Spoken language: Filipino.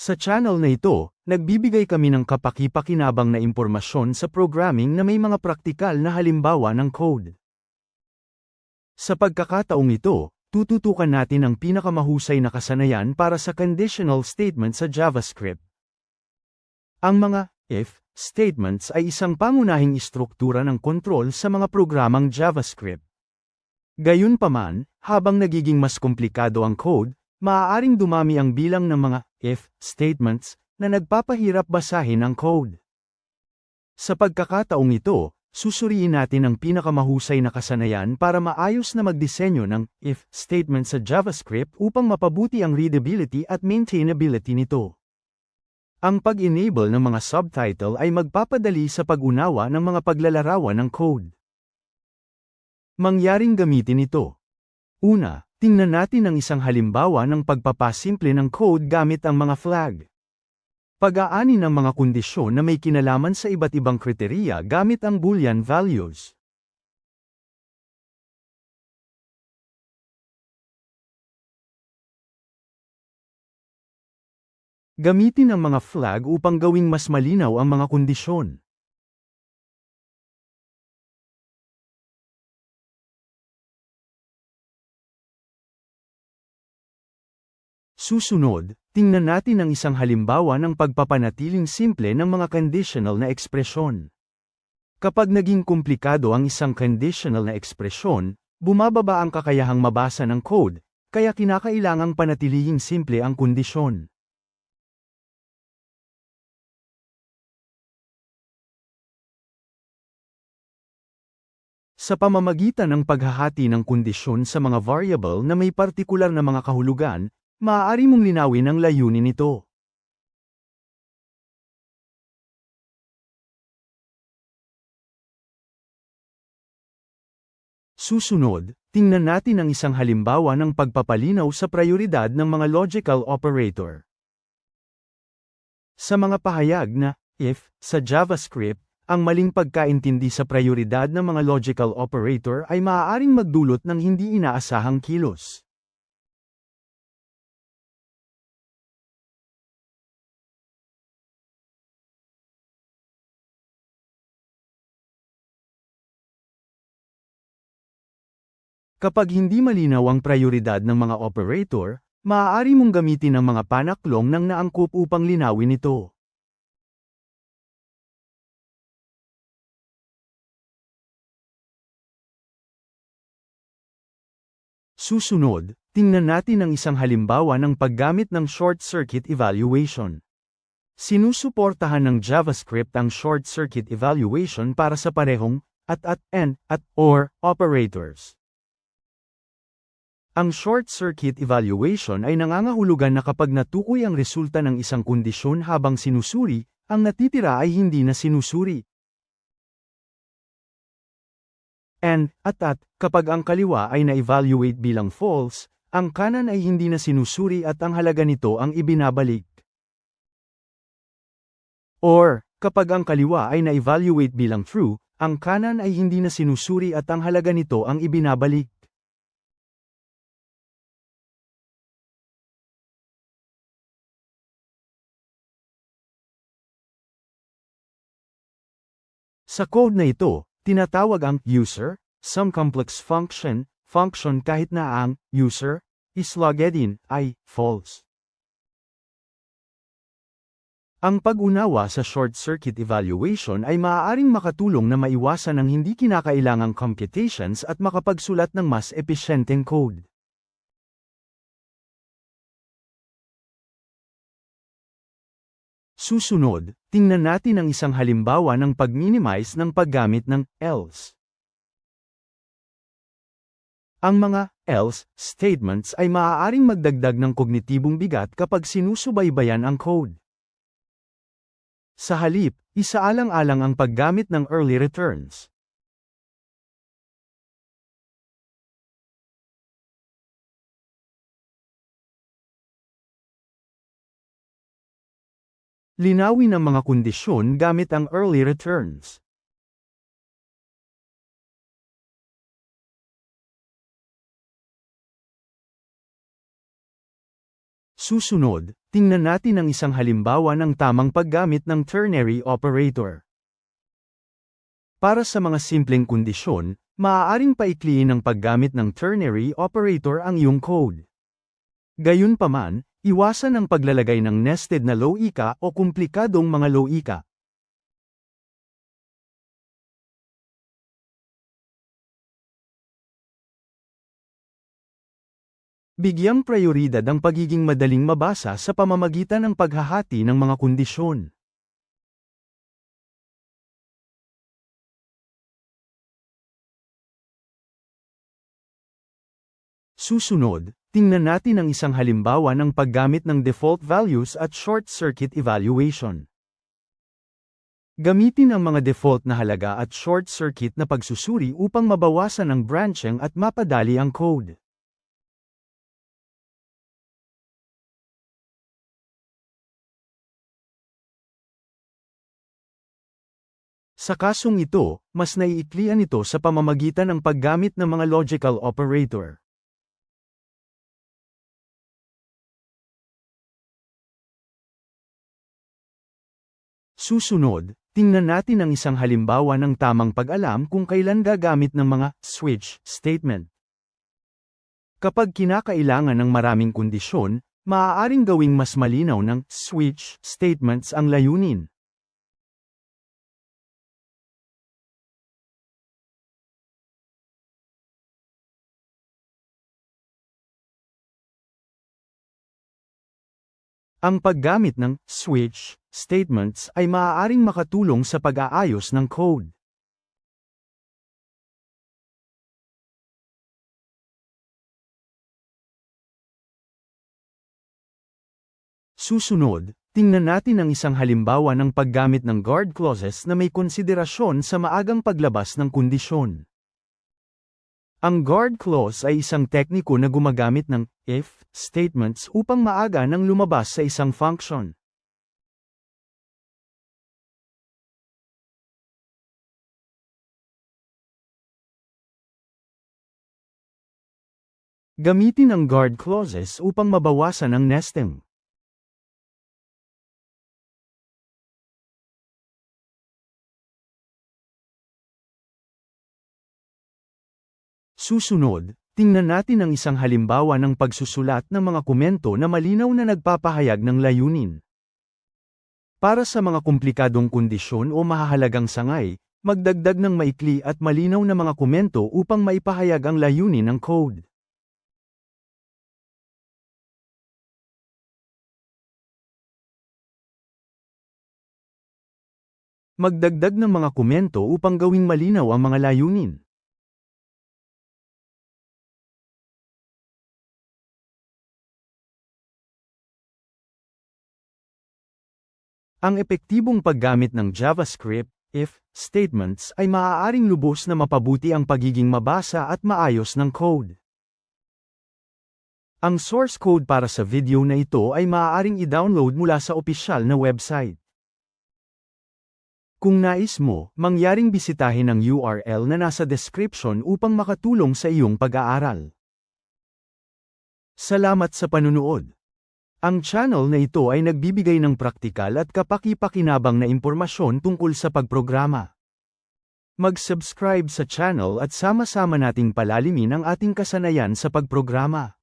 Sa channel na ito, nagbibigay kami ng kapaki-pakinabang na impormasyon sa programming na may mga praktikal na halimbawa ng code. Sa pagkakataong ito, tututukan natin ang pinakamahusay na kasanayan para sa conditional statement sa JavaScript. Ang mga if statements ay isang pangunahing istruktura ng kontrol sa mga programang JavaScript. Gayunpaman, habang nagiging mas komplikado ang code, maaaring dumami ang bilang ng mga if statements na nagpapahirap basahin ang code. Sa pagkakataong ito, susuriin natin ang pinakamahusay na kasanayan para maayos na magdisenyo ng if statement sa JavaScript upang mapabuti ang readability at maintainability nito. Ang pag-enable ng mga subtitle ay magpapadali sa pag-unawa ng mga paglalarawan ng code. Mangyaring gamitin ito. Una, tingnan natin ang isang halimbawa ng pagpapasimple ng code gamit ang mga flag. Pag-aani ng mga kondisyon na may kinalaman sa iba't ibang kriteriya gamit ang Boolean values. Gamitin ang mga flag upang gawing mas malinaw ang mga kondisyon. Susunod, tingnan natin ang isang halimbawa ng pagpapanatiling simple ng mga conditional na ekspresyon. Kapag naging komplikado ang isang conditional na ekspresyon, bumababa ang kakayahang mabasa ng code, kaya kinakailangang panatilihing simple ang kondisyon. Sa pamamagitan ng paghahati ng kondisyon sa mga variable na may partikular na mga kahulugan, maaari mong linawin ang layunin nito. Susunod, tingnan natin ang isang halimbawa ng pagpapalinaw sa prioridad ng mga logical operator. Sa mga pahayag na if sa JavaScript, ang maling pagkaintindi sa prioridad ng mga logical operator ay maaaring magdulot ng hindi inaasahang kilos. Kapag hindi malinaw ang prioridad ng mga operator, maaari mong gamitin ang mga panaklong ng naangkop upang linawin ito. Susunod, tingnan natin ang isang halimbawa ng paggamit ng short circuit evaluation. Sinusuportahan ng JavaScript ang short circuit evaluation para sa parehong at at and at or operators. Ang short circuit evaluation ay nangangahulugan na kapag natukoy ang resulta ng isang kondisyon habang sinusuri, ang natitira ay hindi na sinusuri. And, at at, kapag ang kaliwa ay na-evaluate bilang false, ang kanan ay hindi na sinusuri at ang halaga nito ang ibinabalik. Or, kapag ang kaliwa ay na-evaluate bilang true, ang kanan ay hindi na sinusuri at ang halaga nito ang ibinabalik. Sa code na ito, tinatawag ang user, some complex function, function kahit na ang user is logged in ay false. Ang pag-unawa sa short circuit evaluation ay maaaring makatulong na maiwasan ang hindi kinakailangang computations at makapagsulat ng mas epesyenteng code. Susunod, tingnan natin ang isang halimbawa ng pag-minimize ng paggamit ng else. Ang mga else statements ay maaaring magdagdag ng kognitibong bigat kapag sinusubaybayan ang code. Sa halip, isaalang-alang ang paggamit ng early returns. Linawin ang mga kondisyon gamit ang early returns. Susunod, tingnan natin ang isang halimbawa ng tamang paggamit ng ternary operator. Para sa mga simpleng kondisyon, maaaring paikliin ng paggamit ng ternary operator ang iyong code. Gayunpaman, iwasan ang paglalagay ng nested na low-ika o komplikadong mga low-ika. Bigyang prioridad ang pagiging madaling mabasa sa pamamagitan ng paghahati ng mga kondisyon. Susunod, tingnan natin ang isang halimbawa ng paggamit ng default values at short circuit evaluation. Gamitin ang mga default na halaga at short circuit na pagsusuri upang mabawasan ang branching at mapadali ang code. Sa kasong ito, mas naiiklian ito sa pamamagitan ng paggamit ng mga logical operator. Susunod, tingnan natin ang isang halimbawa ng tamang pag-alam kung kailan gagamit ng mga switch statement. Kapag kinakailangan ng maraming kondisyon, maaaring gawing mas malinaw ng switch statements ang layunin. Ang paggamit ng switch statements ay maaaring makatulong sa pag-aayos ng code. Susunod, tingnan natin ang isang halimbawa ng paggamit ng guard clauses na may konsiderasyon sa maagang paglabas ng kondisyon. Ang guard clause ay isang tekniko na gumagamit ng if statements upang maaga nang lumabas sa isang function. Gamitin ang guard clauses upang mabawasan ang nesting. Susunod, tingnan natin ang isang halimbawa ng pagsusulat ng mga komento na malinaw na nagpapahayag ng layunin. Para sa mga komplikadong kondisyon o mahahalagang sangay, magdagdag ng maikli at malinaw na mga komento upang maipahayag ang layunin ng code. Magdagdag ng mga komento upang gawing malinaw ang mga layunin. Ang epektibong paggamit ng JavaScript, if, statements ay maaaring lubos na mapabuti ang pagiging mabasa at maayos ng code. Ang source code para sa video na ito ay maaaring i-download mula sa opisyal na website. Kung nais mo, mangyaring bisitahin ang URL na nasa description upang makatulong sa iyong pag-aaral. Salamat sa panunood. Ang channel na ito ay nagbibigay ng praktikal at kapaki-pakinabang na impormasyon tungkol sa pagprograma. Mag-subscribe sa channel at sama-sama nating palalimin ang ating kasanayan sa pagprograma.